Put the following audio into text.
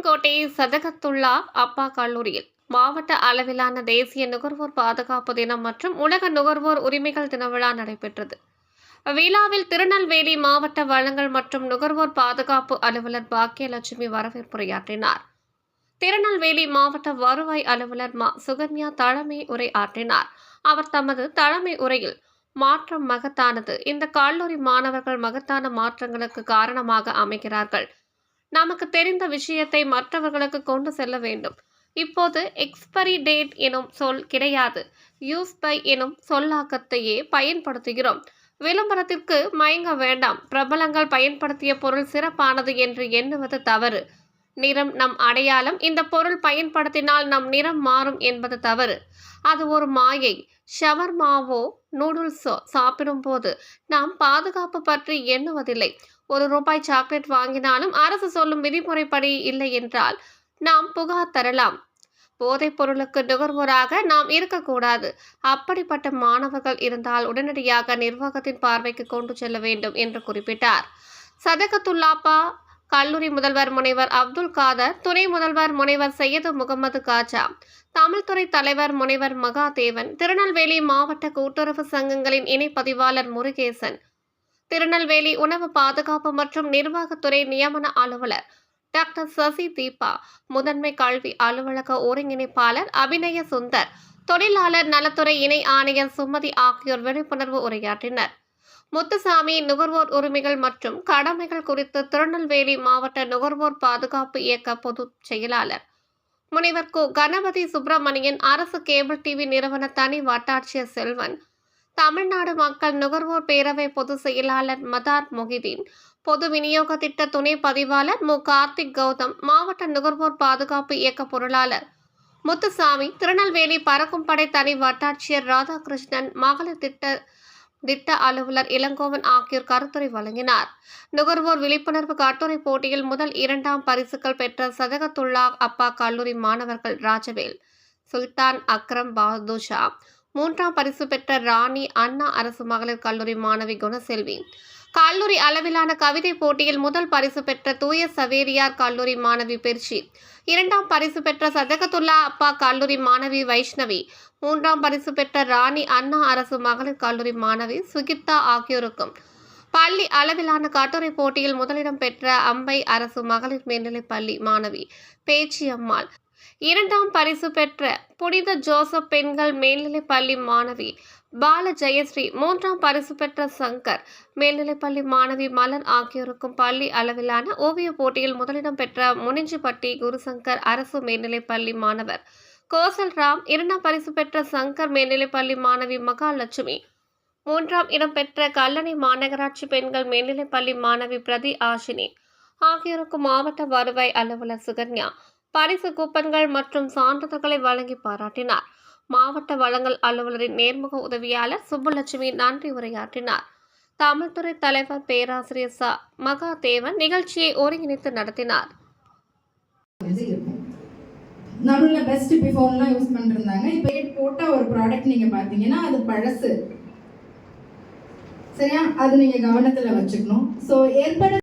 பாளையங்கோட்டை சதகத்துல்லா அப்பா கல்லூரியில் மாவட்ட அளவிலான தேசிய நுகர்வோர் பாதுகாப்பு தினம் மற்றும் உலக நுகர்வோர் உரிமைகள் தின விழா நடைபெற்றது. விழாவில் திருநெல்வேலி மாவட்ட வழங்கல் மற்றும் நுகர்வோர் பாதுகாப்பு அலுவலர் பாக்கியலட்சுமி வரவேற்புரையாற்றினார். திருநெல்வேலி மாவட்ட வருவாய் அலுவலர் மா. சுகன்யா தலைமை உரை ஆற்றினார். அவர் தமது தலைமை உரையில் மாற்றம் மகத்தானது இந்த கல்லூரி மாணவர்கள் மகத்தான மாற்றங்களுக்கு காரணமாக அமைகிறார்கள் நமக்கு தெரிந்த விஷயத்தை மற்றவர்களுக்கு கொண்டு செல்ல வேண்டும். இப்போது எக்ஸ்பரி டேட் எனும் சொல் கிடையாது. யூஸ் பை எனும் சொல்லாக்கத்தையே பயன்படுத்துகிறோம். விளம்பரத்திற்கு மயங்க வேண்டாம். பிரபலங்கள் பயன்படுத்திய பொருள் சிறப்பானது என்று எண்ணுவது தவறு. நிறம் நம் அடையாளம். இந்த பொருள் பயன்படுத்தினால் நம் நிறம் மாறும் என்பது தவறு. அது ஒரு மாயை. ஷவர்மாவோ நூடுல்ஸோ சாப்பிடும்போது நாம் பாதுகாப்பு பற்றி எண்ணுவதில்லை. ஒரு ரூபாய் சாக்லேட் வாங்கினாலும் அரசு சொல்லும் விதிமுறைப்படி இல்லை என்றால் நாம் புகார் தரலாம். போதைப் பொருளுக்கு நுகர்வோராக நாம் இருக்கக்கூடாது. அப்படிப்பட்ட மாணவர்கள் இருந்தால் உடனடியாக நிர்வாகத்தின் பார்வைக்கு கொண்டு செல்ல வேண்டும் என்று குறிப்பிட்டார். சதகத்துல்லாப்பா கல்லூரி முதல்வர் முனைவர் அப்துல் காதர் துணை முதல்வர் முனைவர் சையது முகமது காஜா தமிழ்துறை தலைவர் முனைவர் மகாதேவன் திருநெல்வேலி மாவட்ட கூட்டுறவு சங்கங்களின் இணை பதிவாளர் முருகேசன் திருநெல்வேலி உணவு பாதுகாப்பு மற்றும் நிர்வாகத்துறை நியமன அலுவலர் டாக்டர் சசி தீபா முதன்மை கல்வி அலுவலக ஒருங்கிணைப்பாளர் அபிநய சுந்தர் தொழிலாளர் நலத்துறை இணை ஆணையர் சுமதி ஆகியோர் விழிப்புணர்வு உரையாற்றினர். முத்துசாமி நுகர்வோர் உரிமைகள் மற்றும் கடமைகள் குறித்து திருநெல்வேலி மாவட்ட நுகர்வோர் பாதுகாப்பு இயக்க பொதுச் செயலாளர் முனைவர் கோ. கணபதி சுப்பிரமணியன் அரசு கேபிள் டிவி நிறுவன தனி வட்டாட்சியர் செல்வன் தமிழ்நாடு மக்கள் நுகர்வோர் பேரவை பொதுச் செயலாளர் மதார் மொஹிதீன் பொது விநியோக திட்ட துணை பதிவாளர் மு. கார்த்திக் கௌதம் மாவட்ட நுகர்வோர் பாதுகாப்பு இயக்க பொருளாளர் முத்துசாமி திருநெல்வேலி பறக்கும் படை தனி வட்டாட்சியர் ராதாகிருஷ்ணன் மகளிர் திட்ட திட்ட அலுவலர் இளங்கோவன் ஆகியோர் கருத்துரை வழங்கினார். நுகர்வோர் விழிப்புணர்வு கட்டுரை போட்டியில் முதல் இரண்டாம் பரிசுகள் பெற்ற சதகத்துல்லா அப்பா கல்லூரி மாணவர்கள் ராஜவேல் சுல்தான் அக்ரம் பாதுஷா மூன்றாம் பரிசு பெற்ற ராணி அண்ணா அரசு மகளிர் கல்லூரி மாணவி குணசெல்வி கல்லூரி அளவிலான கவிதை போட்டியில் முதல் பரிசு பெற்ற தூய சவேரியார் கல்லூரி மாணவி பெர்ச்சி. இரண்டாம் பரிசு பெற்ற சதகத்துல்லா அப்பா கல்லூரி மாணவி வைஷ்ணவி. மூன்றாம் பரிசு பெற்ற ராணி அண்ணா அரசு மகளிர் கல்லூரி மாணவி சுகித்தா ஆகியோருக்கும். பள்ளி அளவிலான கட்டுரை போட்டியில் முதலிடம் பெற்ற அம்பை அரசு மகளிர் மேல்நிலைப் பள்ளி மாணவி பேச்சி அம்மாள். இரண்டாம் பரிசு பெற்ற புனித ஜோசப் பெண்கள் மேல்நிலைப் பள்ளி மாணவி பால ஜெயஸ்ரீ மூன்றாம் பரிசு பெற்ற சங்கர் மேல்நிலைப்பள்ளி மாணவி மலர் ஆகியோருக்கும் பள்ளி அளவிலான ஓவியப் போட்டியில் முதலிடம் பெற்ற முனிஞ்சிப்பட்டி குருசங்கர் அரசு மேல்நிலைப்பள்ளி மாணவர். கோசல் ராம் இரண்டாம் பரிசு பெற்ற சங்கர் மேல்நிலைப்பள்ளி மாணவி மகாலட்சுமி. மூன்றாம் இடம் பெற்ற கல்லணை மாநகராட்சி பெண்கள் மேல்நிலைப்பள்ளி மாணவி பிரதி ஆஷினி. ஆகியோருக்கும் மாவட்ட வருவாய் அலுவலர் சுகன்யா. பரிசு கூப்பன்கள் மற்றும் சான்றிதழ்களை வழங்கி பாராட்டினார். மாவட்ட வளங்கள் அலுவலரின் நேர்முக உதவியாளர் சுப்புலட்சுமி நன்றி உரையாற்றினார். தமிழ்துறை தலைவர் பேராசிரியர் ச. மகாதேவன் நிகழ்ச்சியை ஒருங்கிணைத்து நடத்தினார். நடுவில் பெஸ்ட் பிஃபோர்லாம் யூஸ் பண்ணிருந்தாங்க. இப்போ போட்டால் ஒரு ப்ராடக்ட் நீங்கள் பார்த்தீங்கன்னா அது பழசு. சரியா? அது நீங்கள் கவனத்தில் வச்சுக்கணும். ஸோ ஏற்பட